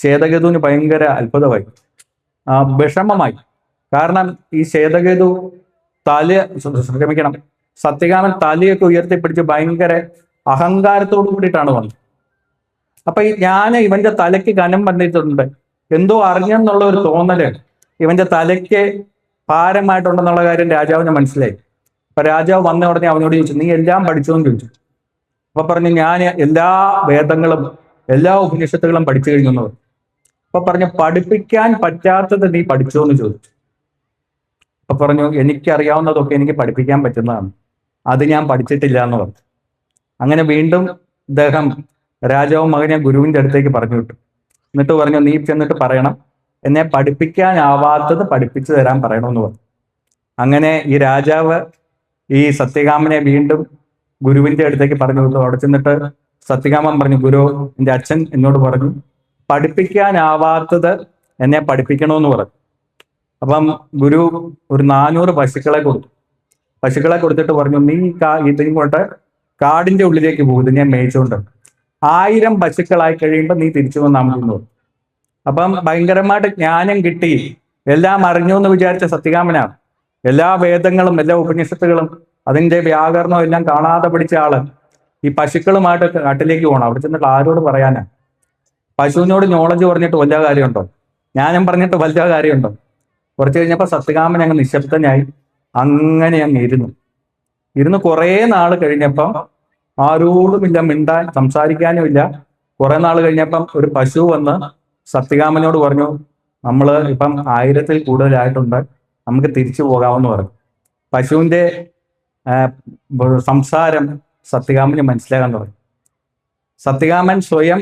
ശ്വേതകേതുവിന് ഭയങ്കര അത്ഭുതമായി. വിഷമമായി. കാരണം ഈ ശ്വേതകേതു തല ശ്രമിക്കണം. സത്യകാമൻ തലയൊക്കെ ഉയർത്തിപ്പിടിച്ച് ഭയങ്കര അഹങ്കാരത്തോടു കൂടിയിട്ടാണ് വന്നത്. അപ്പൊ ഈ ഞാൻ ഇവന്റെ തലയ്ക്ക് കനം വന്നിട്ടുണ്ട് എന്തോ അറിഞ്ഞെന്നുള്ള ഒരു തോന്നൽ ഇവന്റെ തലയ്ക്ക് ഭാരമായിട്ടുണ്ടെന്നുള്ള കാര്യം രാജാവിന് മനസ്സിലായി. അപ്പൊ രാജാവ് വന്ന ഉടനെ അവനോട് ചോദിച്ചു നീ എല്ലാം പഠിച്ചോന്ന് ചോദിച്ചു. അപ്പൊ പറഞ്ഞു ഞാൻ എല്ലാ വേദങ്ങളും എല്ലാ ഉപനിഷത്തുകളും പഠിച്ചു കഴിഞ്ഞു എന്ന് പറഞ്ഞു. അപ്പൊ പറഞ്ഞു പഠിപ്പിക്കാൻ പറ്റാത്തത് നീ പഠിച്ചോ? എന്ന് ചോദിച്ചു. അപ്പൊ പറഞ്ഞു എനിക്കറിയാവുന്നതൊക്കെ എനിക്ക് പഠിപ്പിക്കാൻ പറ്റുന്നതാണ്. അത് ഞാൻ പഠിച്ചിട്ടില്ല എന്ന് പറഞ്ഞു. അങ്ങനെ വീണ്ടും ഇദ്ദേഹം രാജാവും മകനെ ഗുരുവിന്റെ അടുത്തേക്ക് പറഞ്ഞു വിട്ടു. എന്നിട്ട് പറഞ്ഞു നീ ചെന്നിട്ട് പറയണം. എന്നെ പഠിപ്പിക്കാനാവാത്തത് പഠിപ്പിച്ചു തരാൻ പറയണമെന്ന് പറഞ്ഞു. അങ്ങനെ ഈ രാജാവ് ഈ സത്യകാമനെ വീണ്ടും ഗുരുവിന്റെ അടുത്തേക്ക് പറഞ്ഞു വിട്ടു. അവിടെ ചെന്നിട്ട് സത്യകാമൻ പറഞ്ഞു ഗുരു എന്റെ അച്ഛൻ എന്നോട് പറഞ്ഞു പഠിപ്പിക്കാനാവാത്തത് എന്നെ പഠിപ്പിക്കണമെന്ന് പറഞ്ഞു. അപ്പം ഗുരു ഒരു നാനൂറ് പശുക്കളെ കൊടുത്തു. പശുക്കളെ കൊടുത്തിട്ട് പറഞ്ഞു നീ കാ ഇതിനും കൊണ്ട് കാടിന്റെ ഉള്ളിലേക്ക് പോകും ഞാൻ മേയിച്ചുകൊണ്ട് ആയിരം പശുക്കളായി കഴിയുമ്പോൾ നീ തിരിച്ചു വന്നാൽ മതി അപ്പം ഭയങ്കരമായിട്ട് ജ്ഞാനം കിട്ടി. എല്ലാം അറിഞ്ഞു എന്ന് വിചാരിച്ച സത്യകാമനാണ് എല്ലാ വേദങ്ങളും എല്ലാ ഉപനിഷത്തുകളും അതിന്റെ വ്യാകരണവും എല്ലാം കാണാതെ പഠിച്ച ആൾ ഈ പശുക്കളുമായിട്ട് കാട്ടിലേക്ക് പോകണം അവിടെ ചെന്നിട്ട് ആരോട് പറയാനാ? പശുവിനോട് നോളജ് പറഞ്ഞിട്ട് വല്ല കാര്യമുണ്ടോ? ജ്ഞാനം പറഞ്ഞിട്ട് വല്ല കാര്യമുണ്ടോ? കുറച്ച് കഴിഞ്ഞപ്പോൾ സത്യകാമൻ അങ്ങ് നിശബ്ദനായി. അങ്ങനെ അങ്ങ് ഇരുന്നു. ഇരുന്ന് കുറേ നാൾ കഴിഞ്ഞപ്പം ആരോടുമില്ല മിണ്ടാൻ സംസാരിക്കാനും ഇല്ല. കുറെ നാൾ കഴിഞ്ഞപ്പം ഒരു പശു വന്ന് സത്യകാമനോട് പറഞ്ഞു നമ്മൾ ഇപ്പം ആയിരത്തിൽ കൂടുതലായിട്ടുണ്ട് നമുക്ക് തിരിച്ചു പോകാമെന്ന് പറഞ്ഞു. പശുവിന്റെ സംസാരം സത്യകാമന് മനസ്സിലാകാൻ തുടങ്ങി. സത്യകാമൻ സ്വയം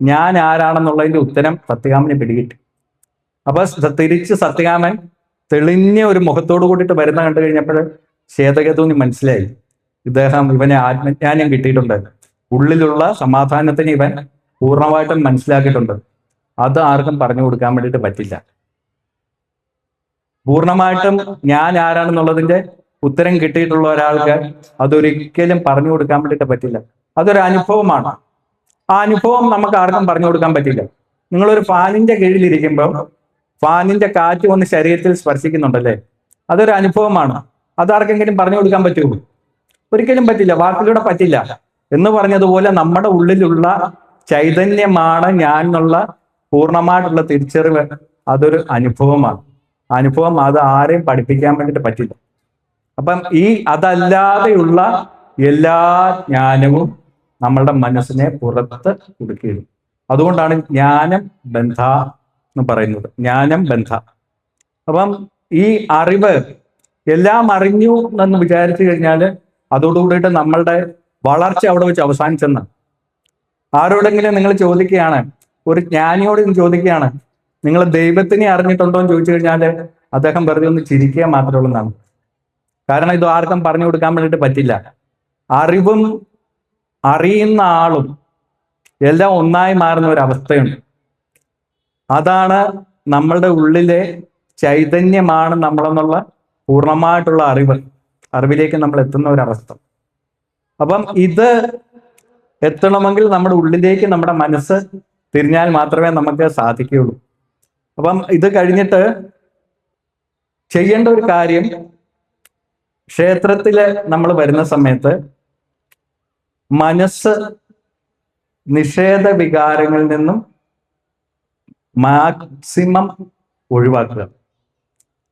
ഞാൻ ആരാണെന്നുള്ളതിന്റെ ഉത്തരം സത്യകാമന് പിടികിട്ടി. അപ്പൊ തിരിച്ച് സത്യകാമൻ തെളിഞ്ഞ ഒരു മുഖത്തോട് കൂടിയിട്ട് വരുന്ന കണ്ടു കഴിഞ്ഞപ്പോൾ ശ്വേതകേതുവിന് മനസ്സിലായി. ഇദ്ദേഹം ഇവനെ ആത്മജ്ഞാനം കിട്ടിയിട്ടുണ്ട്. ഉള്ളിലുള്ള സമാധാനത്തിന് ഇവൻ പൂർണമായിട്ടും മനസ്സിലാക്കിയിട്ടുണ്ട്. അത് ആർക്കും പറഞ്ഞു കൊടുക്കാൻ വേണ്ടിയിട്ട് പറ്റില്ല. പൂർണമായിട്ടും ഞാൻ ആരാണെന്നുള്ളതിന്റെ ഉത്തരം കിട്ടിയിട്ടുള്ള ഒരാൾക്ക് അതൊരിക്കലും പറഞ്ഞു കൊടുക്കാൻ വേണ്ടിയിട്ട് പറ്റില്ല. അതൊരു അനുഭവമാണ്. ആ അനുഭവം നമുക്ക് ആർക്കും പറഞ്ഞു കൊടുക്കാൻ പറ്റില്ല. നിങ്ങളൊരു ഫാനിന്റെ കീഴിലിരിക്കുമ്പോൾ ഫാനിന്റെ കാറ്റ് വന്ന് ശരീരത്തിൽ സ്പർശിക്കുന്നുണ്ടല്ലേ? അതൊരു അനുഭവമാണ്. അതാർക്കെങ്കിലും പറഞ്ഞു കൊടുക്കാൻ പറ്റുമോ? ഒരിക്കലും പറ്റില്ല വാക്കിലൂടെ പറ്റില്ല. എന്ന് പറഞ്ഞതുപോലെ നമ്മുടെ ഉള്ളിലുള്ള ചൈതന്യമാണ് ഞാൻ എന്നുള്ള പൂർണമായിട്ടുള്ള തിരിച്ചറിവ് അതൊരു അനുഭവമാണ്. അനുഭവം അത് ആരെയും പഠിപ്പിക്കാൻ വേണ്ടിയിട്ട് പറ്റില്ല. അപ്പം ഈ അതല്ലാതെയുള്ള എല്ലാ ജ്ഞാനവും നമ്മളുടെ മനസ്സിനെ പുറത്ത് കൊടുക്കുകയുള്ളൂ അതുകൊണ്ടാണ് ജ്ഞാനം ബന്ധ എന്ന് പറയുന്നത്. ജ്ഞാനം ബന്ധ. അപ്പം ഈ അറിവ് എല്ലാം അറിഞ്ഞു എന്ന് വിചാരിച്ചു കഴിഞ്ഞാൽ അതോടുകൂടിയിട്ട് നമ്മളുടെ വളർച്ച അവിടെ വെച്ച് അവസാനിച്ചെന്ന്. ആരോടെങ്കിലും നിങ്ങൾ ചോദിക്കുകയാണ് ഒരു ജ്ഞാനിയോട് ചോദിക്കുകയാണ് നിങ്ങൾ ദൈവത്തിനെ അറിഞ്ഞിട്ടുണ്ടോ എന്ന് ചോദിച്ചു കഴിഞ്ഞാൽ അദ്ദേഹം വെറുതെ ഒന്ന് ചിരിക്കുക മാത്രമേ ഉള്ളൂ കാരണം ഇത് ആർക്കും പറഞ്ഞു കൊടുക്കാൻ വേണ്ടിയിട്ട് പറ്റില്ല. അറിവും അറിയുന്ന ആളും എല്ലാം ഒന്നായി മാറുന്ന ഒരു അവസ്ഥയുണ്ട്. അതാണ് നമ്മളുടെ ഉള്ളിലെ ചൈതന്യമാണ് നമ്മളെന്നുള്ള പൂർണമായിട്ടുള്ള അറിവ്. അറിവിലേക്ക് നമ്മൾ എത്തുന്ന ഒരു അവസ്ഥ അപ്പം ഇത് എത്തണമെങ്കിൽ നമ്മുടെ ഉള്ളിലേക്ക് നമ്മുടെ മനസ്സ് തിരിഞ്ഞാൽ മാത്രമേ നമുക്ക് സാധിക്കുകയുള്ളൂ. അപ്പം ഇത് കഴിഞ്ഞിട്ട് ചെയ്യേണ്ട ഒരു കാര്യം ക്ഷേത്രത്തിൽ നമ്മൾ വരുന്ന സമയത്ത് മനസ്സ് നിഷേധ വികാരങ്ങളിൽ നിന്നും മാക്സിമം ഒഴിവാക്കുക.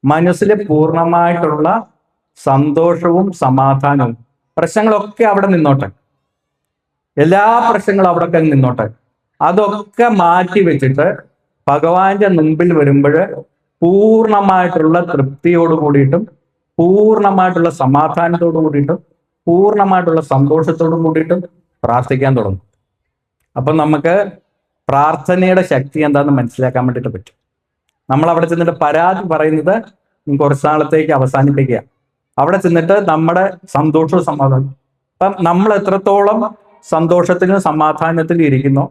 മനസ്സിൽ പൂർണമായിട്ടുള്ള സന്തോഷവും സമാധാനവും പ്രശ്നങ്ങളൊക്കെ അവിടെ നിന്നോട്ടെ. എല്ലാ പ്രശ്നങ്ങളും അവിടെ നിന്നോട്ടെ. അതൊക്കെ മാറ്റി വെച്ചിട്ട് ഭഗവാന്റെ മുമ്പിൽ വരുമ്പോൾ പൂർണമായിട്ടുള്ള തൃപ്തിയോട് കൂടിയിട്ടും പൂർണമായിട്ടുള്ള സമാധാനത്തോട് കൂടിയിട്ടും പൂർണമായിട്ടുള്ള സന്തോഷത്തോടും കൂടിയിട്ടും പ്രാർത്ഥിക്കാൻ തുടങ്ങും. അപ്പം നമുക്ക് പ്രാർത്ഥനയുടെ ശക്തി എന്താണെന്ന് മനസ്സിലാക്കാൻ വേണ്ടിയിട്ട് പറ്റും. നമ്മൾ അവിടെ ചെന്നിട്ട് പരാതി പറയുന്നത് കുറച്ച് നാളത്തേക്ക് അവസാനിപ്പിക്കുക. അവിടെ ചെന്നിട്ട് നമ്മുടെ സന്തോഷവും സമാധാനം. അപ്പം നമ്മൾ എത്രത്തോളം സന്തോഷത്തിലും സമാധാനത്തിലും ഇരിക്കുന്നു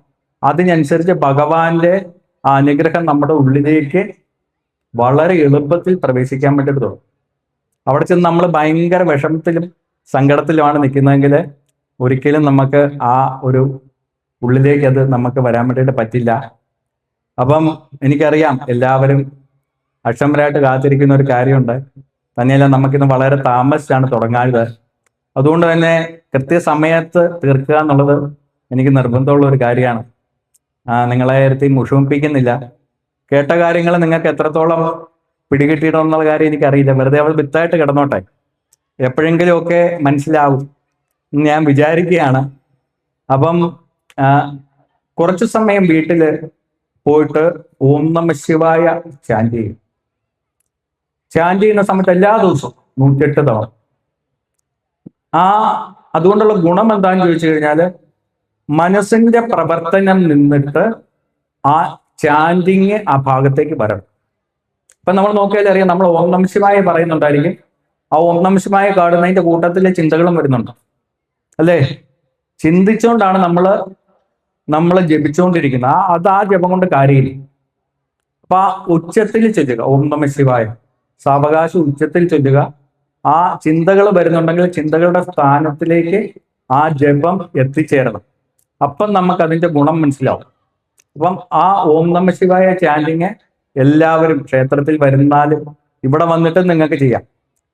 അതിനനുസരിച്ച് ഭഗവാന്റെ അനുഗ്രഹം നമ്മുടെ ഉള്ളിലേക്ക് വളരെ എളുപ്പത്തിൽ പ്രവേശിക്കാൻ വേണ്ടിയിട്ട് തോന്നും അവിടെ ചെന്ന് നമ്മൾ ഭയങ്കര വിഷമത്തിലും സങ്കടത്തിലുമാണ് നിൽക്കുന്നതെങ്കിൽ ഒരിക്കലും നമുക്ക് ആ ഒരു ഉള്ളിലേക്ക് അത് നമുക്ക് വരാൻ വേണ്ടിയിട്ട് പറ്റില്ല. അപ്പം എനിക്കറിയാം എല്ലാവരും അക്ഷമരായിട്ട് കാത്തിരിക്കുന്ന ഒരു കാര്യമുണ്ട്. തന്നെയല്ല നമുക്കിന്ന് വളരെ താമസിച്ചാണ് തുടങ്ങാത് അതുകൊണ്ട് തന്നെ കൃത്യസമയത്ത് തീർക്കുക എന്നുള്ളത് എനിക്ക് നിർബന്ധമുള്ള ഒരു കാര്യമാണ്. നിങ്ങളെ ഇരുത്തി മുഷിപ്പിക്കുന്നില്ല. കേട്ട കാര്യങ്ങൾ നിങ്ങൾക്ക് എത്രത്തോളം പിടികിട്ടിയിട്ടുള്ള കാര്യം എനിക്കറിയില്ല. വെറുതെ അവൾ വിത്തായിട്ട് കിടന്നോട്ടെ. എപ്പോഴെങ്കിലും ഒക്കെ മനസ്സിലാവും. ഞാൻ വിചാരിക്കുകയാണ്. അപ്പം കുറച്ചു സമയം വീട്ടിൽ പോയിട്ട് ഓം നമ ശിവായ ചാൻഡ് ചെയ്യും. ചാൻഡ് ചെയ്യുന്ന സമയത്ത് എല്ലാ ദിവസവും നൂറ്റെട്ട് തവണ. ആ അതുകൊണ്ടുള്ള ഗുണം എന്താണെന്ന് ചോദിച്ചു കഴിഞ്ഞാൽ മനസ്സിന്റെ പ്രവർത്തനം നിന്നിട്ട് ആ ചാൻഡിങ് ആ ഭാഗത്തേക്ക് വരണം. ഇപ്പൊ നമ്മൾ നോക്കിയാൽ അറിയാം നമ്മൾ ഓം നമ പറയുന്നുണ്ടായിരിക്കും. ആ ഓം നമ ശിവായ കാണുന്നതിന്റെ കൂട്ടത്തിലെ ചിന്തകളും വരുന്നുണ്ട്. അല്ലേ? ചിന്തിച്ചുകൊണ്ടാണ് നമ്മൾ നമ്മൾ ജപിച്ചുകൊണ്ടിരിക്കുന്നത്. ആ അത് ആ ജപം കൊണ്ട് കാര്യമില്ല. അപ്പൊ ആ ഉച്ചത്തിൽ ചൊല്ലുക ഓം നമ ശിവായ. സാവകാശം ഉച്ചത്തിൽ ചൊല്ലുക. ആ ചിന്തകൾ വരുന്നുണ്ടെങ്കിൽ ചിന്തകളുടെ സ്ഥാനത്തിലേക്ക് ആ ജപം എത്തിച്ചേരണം. അപ്പം നമുക്ക് അതിന്റെ ഗുണം മനസ്സിലാവും. അപ്പം ആ ഓം നമ ശിവായ ചാൻഡിങ് എല്ലാവരും ക്ഷേത്രത്തിൽ വരുന്നാലും ഇവിടെ വന്നിട്ട് നിങ്ങൾക്ക് ചെയ്യാം.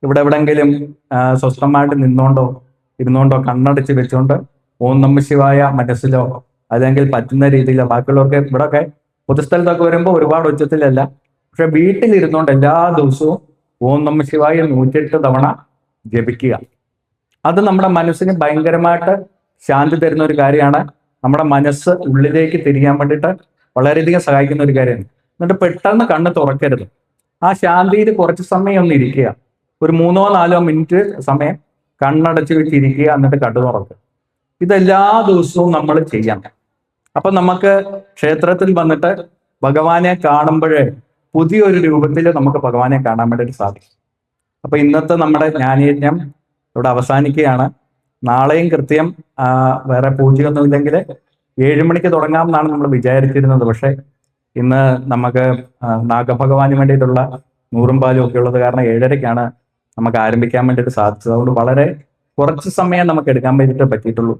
ഇവിടെ എവിടെങ്കിലും സ്വസ്ഥമായിട്ട് നിന്നോണ്ടോ ഇരുന്നോണ്ടോ കണ്ണടച്ച് വെച്ചുകൊണ്ട് ഓം നമ ശിവായ മനസ്സിലോ അല്ലെങ്കിൽ പറ്റുന്ന രീതിയിലോ ബാക്കിയുള്ളവർക്ക് ഇവിടെയൊക്കെ പൊതുസ്ഥലത്തൊക്കെ വരുമ്പോൾ ഒരുപാട് ഉച്ചത്തിലല്ല പക്ഷെ വീട്ടിലിരുന്നുകൊണ്ട് എല്ലാ ദിവസവും ഓം നമ്മ ശിവായ നൂറ്റെട്ട് തവണ ജപിക്കുക. അത് നമ്മുടെ മനസ്സിന് ഭയങ്കരമായിട്ട് ശാന്തി തരുന്ന ഒരു കാര്യമാണ്. നമ്മുടെ മനസ്സ് ഉള്ളിലേക്ക് തിരിയാൻ വേണ്ടിയിട്ട് വളരെയധികം സഹായിക്കുന്ന ഒരു കാര്യമാണ്. എന്നിട്ട് പെട്ടെന്ന് കണ്ണ് തുറക്കരുത്. ആ ശാന്തിയിൽ കുറച്ച് സമയം ഒന്ന് ഇരിക്കുക. ഒരു മൂന്നോ നാലോ മിനിറ്റ് സമയം കണ്ണടച്ച് വെച്ചിരിക്കുക എന്നിട്ട് കണ്ണു തുറക്കുക. ഇതെല്ലാ ദിവസവും നമ്മൾ ചെയ്യണം അപ്പൊ നമുക്ക് ക്ഷേത്രത്തിൽ വന്നിട്ട് ഭഗവാനെ കാണുമ്പോഴേ പുതിയൊരു രൂപത്തിൽ നമുക്ക് ഭഗവാനെ കാണാൻ വേണ്ടിയിട്ട് സാധിക്കും. അപ്പൊ ഇന്നത്തെ നമ്മുടെ ജ്ഞാനയജ്ഞം ഇവിടെ അവസാനിക്കുകയാണ്. നാളെയും കൃത്യം വേറെ പൂജയൊന്നുമില്ലെങ്കിൽ ഏഴ് മണിക്ക് തുടങ്ങാം എന്നാണ് നമ്മൾ വിചാരിച്ചിരുന്നത്. പക്ഷേ ഇന്ന് നമുക്ക് നാഗഭഗവാന് വേണ്ടിയിട്ടുള്ള നൂറും പാലും ഒക്കെ ഉള്ളത് കാരണം ഏഴരയ്ക്കാണ് നമുക്ക് ആരംഭിക്കാൻ വേണ്ടിയിട്ട് സാധിച്ചത്. അതുകൊണ്ട് വളരെ കുറച്ച് സമയം നമുക്ക് എടുക്കാൻ വേണ്ടിയിട്ട് പറ്റിയിട്ടുള്ളൂ.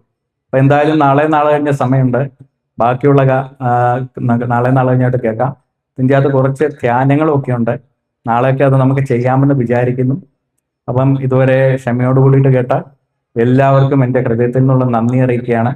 അപ്പൊ എന്തായാലും നാളെ നാളെ കഴിഞ്ഞ സമയമുണ്ട്. ബാക്കിയുള്ള നാളെ നാളെ കഴിഞ്ഞായിട്ട് കേൾക്കാം. ഇതിന്റെ അകത്ത് കുറച്ച് ധ്യാനങ്ങളൊക്കെ ഉണ്ട് നാളെയൊക്കെ അത് നമുക്ക് ചെയ്യാമെന്ന് വിചാരിക്കുന്നു. അപ്പം ഇതുവരെ ക്ഷമയോട് കൂടിയിട്ട് കേട്ട എല്ലാവർക്കും എന്റെ ഹൃദയത്തിൽ നിന്നുള്ള നന്ദി അറിയിക്കുകയാണ്.